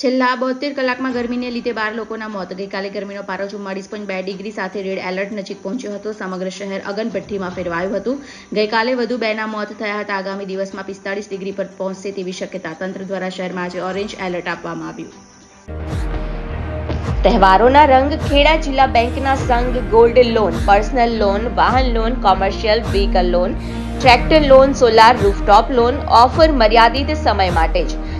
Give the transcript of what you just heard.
છેલ્લા બોતેર કલાકમાં ગરમીને લીધે બાર લોકોના મોત. ગઈકાલે ગરમીનો પારો ચુમ્માળીસ પોઈન્ટ બે ડિગ્રી સાથે રેડ એલર્ટ નજીક પહોંચ્યો હતો. સમગ્ર શહેર અગનભઠ્ઠીમાં ફેરવાયું હતું. ગઈકાલે વધુ બેના મોત થયા હતા. આગામી દિવસમાં પિસ્તાળીસ ડિગ્રી પર પહોંચશે તેવી શક્યતા તંત્ર દ્વારા શહેરમાં આજે ઓરેન્જ એલર્ટ આપવામાં આવ્યું. તહેવારોના રંગ ખેડા જિલ્લા બેંકના સંઘ ગોલ્ડ લોન, પર્સનલ લોન, વાહન loan, commercial vehicle loan, tractor loan, solar rooftop loan, offer મર્યાદિત સમય માટે જ.